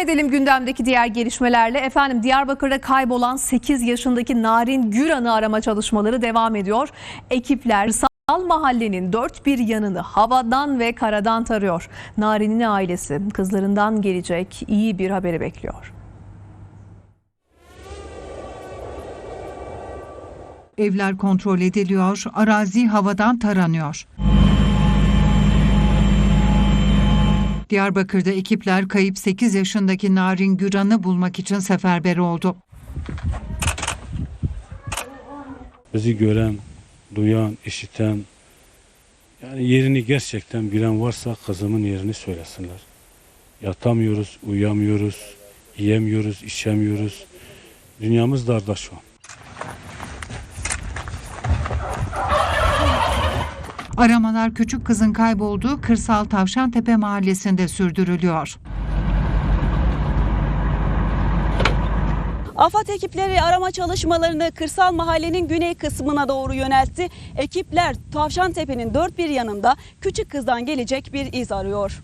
edelim gündemdeki diğer gelişmelerle. Efendim Diyarbakır'da kaybolan 8 yaşındaki Narin Güran'ı arama çalışmaları devam ediyor. Ekipler Sal mahallenin dört bir yanını havadan ve karadan tarıyor. Narin'in ailesi kızlarından gelecek iyi bir haberi bekliyor. Evler kontrol ediliyor, arazi havadan taranıyor. Diyarbakır'da ekipler kayıp 8 yaşındaki Narin Güran'ı bulmak için seferber oldu. bizi gören, duyan, işiten yani yerini gerçekten bilen varsa kızımın yerini söylesinler. Yatamıyoruz, uyuyamıyoruz, yiyemiyoruz, içemiyoruz. Dünyamız darda şu an. Aramalar küçük kızın kaybolduğu Kırsal Tavşantepe mahallesinde sürdürülüyor. AFAD ekipleri arama çalışmalarını kırsal mahallenin güney kısmına doğru yöneltti. Ekipler Tavşantepe'nin dört bir yanında küçük kızdan gelecek bir iz arıyor.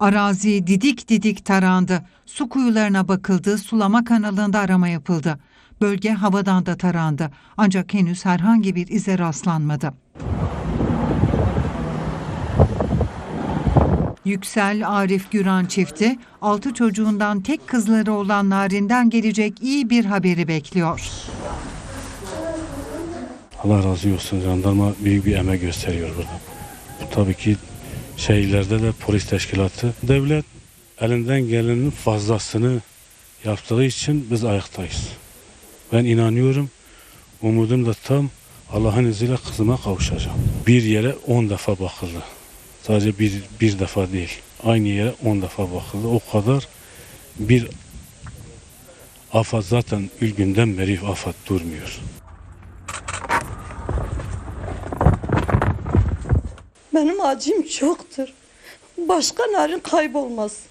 Arazi didik didik tarandı. Su kuyularına bakıldı, sulama kanalında arama yapıldı. Bölge havadan da tarandı. Ancak henüz herhangi bir ize rastlanmadı. Yüksel Arif Güran çifti, altı çocuğundan tek kızları olan Narin'den gelecek iyi bir haberi bekliyor. Allah razı olsun jandarma büyük bir emek gösteriyor burada. Bu tabii ki şehirlerde de polis teşkilatı, devlet elinden gelenin fazlasını yaptığı için biz ayaktayız. Ben inanıyorum, umudum da tam Allah'ın izniyle kızıma kavuşacağım. Bir yere on defa bakıldı. Sadece bir, bir defa değil. Aynı yere on defa bakıldı. O kadar bir afat zaten ülgünden beri afat durmuyor. Benim acım çoktur. Başka narin kaybolmasın.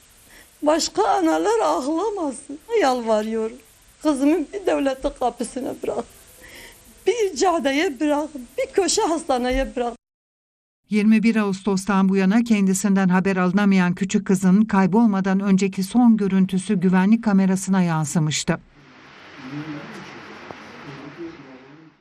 Başka analar ağlamasın. Yalvarıyorum. Kızımı bir devletin kapısına bırak. Bir cadeye bırak. Bir köşe hastaneye bırak. 21 Ağustos'tan bu yana kendisinden haber alınamayan küçük kızın kaybolmadan önceki son görüntüsü güvenlik kamerasına yansımıştı.